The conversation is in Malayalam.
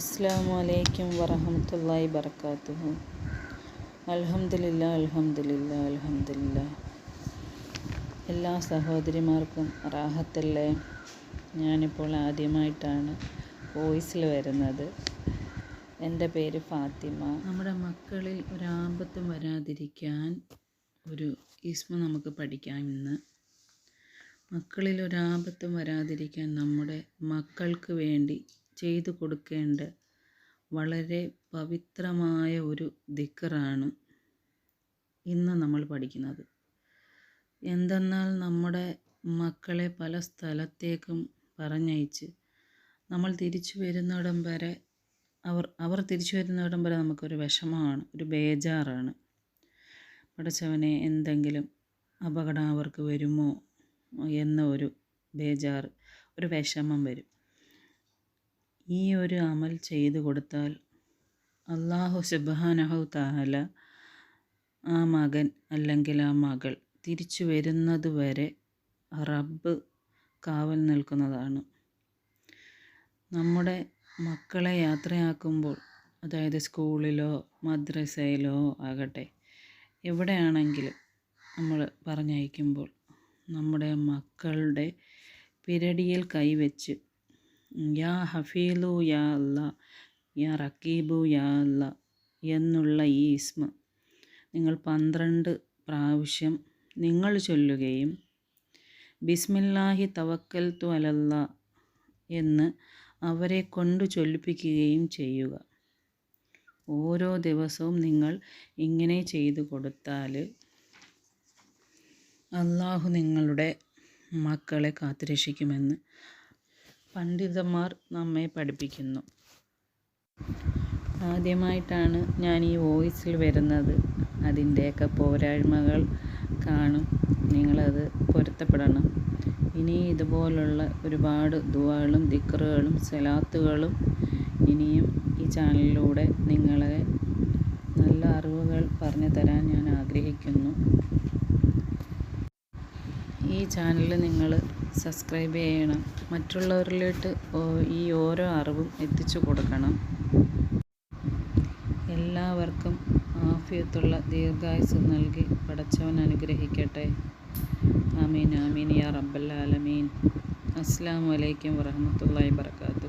അസ്സാമു അലൈക്കും വറഹമത്തല്ലാഹി വബർക്കാത്തുഹു അലഹമില്ല അലഹമില്ല അൽഹംദുലില്ലാ എല്ലാ സഹോദരിമാർക്കും റാഹത്തല്ലേ? ഞാനിപ്പോൾ ആദ്യമായിട്ടാണ് വോയിസിൽ വരുന്നത്. എന്റെ പേര് ഫാത്തിമ. നമ്മുടെ മക്കളിൽ ഒരാപത്തും വരാതിരിക്കാൻ ഒരു ഇസ്മ നമുക്ക് പഠിക്കാം ഇന്ന്. മക്കളിൽ ഒരാപത്തും വരാതിരിക്കാൻ നമ്മുടെ മക്കൾക്ക് വേണ്ടി ചെയ്തു കൊടുക്കേണ്ട വളരെ പവിത്രമായ ഒരു ദിക്കറാണ് ഇന്ന് നമ്മൾ പഠിക്കുന്നത്. എന്തെന്നാൽ നമ്മുടെ മക്കളെ പല സ്ഥലത്തേക്കും പറഞ്ഞയച്ച് നമ്മൾ തിരിച്ചു വരുന്നിടം വരെ അവർ അവർ തിരിച്ചു വരുന്നിടം വരെ നമുക്കൊരു വിഷമമാണ് ഒരു ബേജാറാണ്. പഠിച്ചവനെ എന്തെങ്കിലും അപകടം അവർക്ക് വരുമോ എന്ന ഒരു ബേജാറ് ഒരു വിഷമം വരും. ഈ ഒരു അമൽ ചെയ്തു കൊടുത്താൽ അള്ളാഹു സുബാനഹു താഹല ആ മകൻ അല്ലെങ്കിൽ ആ മകൾ തിരിച്ചു വരുന്നത് വരെ റബ്ബ് കാവൽ നിൽക്കുന്നതാണ്. നമ്മുടെ മക്കളെ യാത്രയാക്കുമ്പോൾ അതായത് സ്കൂളിലോ മദ്രസയിലോ ആകട്ടെ എവിടെയാണെങ്കിലും നമ്മൾ പറഞ്ഞയക്കുമ്പോൾ നമ്മുടെ മക്കളുടെ പിരടിയിൽ കൈവച്ച് യാ ഹഫീലു യാ അല്ല യാ റക്കീബു യാ അല്ല എന്നുള്ള ഈ ഇസ്മ. നിങ്ങൾ പന്ത്രണ്ട് പ്രാവശ്യം നിങ്ങൾ ചൊല്ലുകയും ബിസ്മില്ലാഹി തവക്കൽ തു അലല്ല എന്ന് അവരെ കൊണ്ട് ചൊല്ലിപ്പിക്കുകയും ചെയ്യുക. ഓരോ ദിവസവും നിങ്ങൾ ഇങ്ങനെ ചെയ്തു കൊടുത്താൽ അള്ളാഹു നിങ്ങളുടെ മക്കളെ കാത്തുരക്ഷിക്കുമെന്ന് പണ്ഡിതന്മാർ നമ്മെ പഠിപ്പിക്കുന്നു. ആദ്യമായിട്ടാണ് ഞാൻ ഈ വോയിസിൽ വരുന്നത്. അതിന്റെയൊക്കെ പോരായ്മകൾ കാണും. നിങ്ങളത് പൊരുത്തപ്പെടണം. ഇനി ഇതുപോലുള്ള ഒരുപാട് ദുവാകളും ദിക്കറുകളും സലാത്തുകളും ഇനിയും ഈ ചാനലിലൂടെ നിങ്ങളെ നല്ല അറിവുകൾ പറഞ്ഞു തരാൻ ഞാൻ ആഗ്രഹിക്കുന്നു. ഈ ചാനൽ നിങ്ങൾ സബ്സ്ക്രൈബ് ചെയ്യണം. മറ്റുള്ളവരിലോട്ട് ഈ ഓരോ അറിവും എത്തിച്ചു കൊടുക്കണം. എല്ലാവർക്കും ആഫിയത്തുള്ള ദീർഘായുസ് നൽകി പടച്ചവൻ അനുഗ്രഹിക്കട്ടെ. ആമീൻ ആമീൻ യാ റബ്ബൽ ആലമീൻ. അസ്സാം വലൈക്കും വറഹമത്തല്ലാ വർക്കാത്തു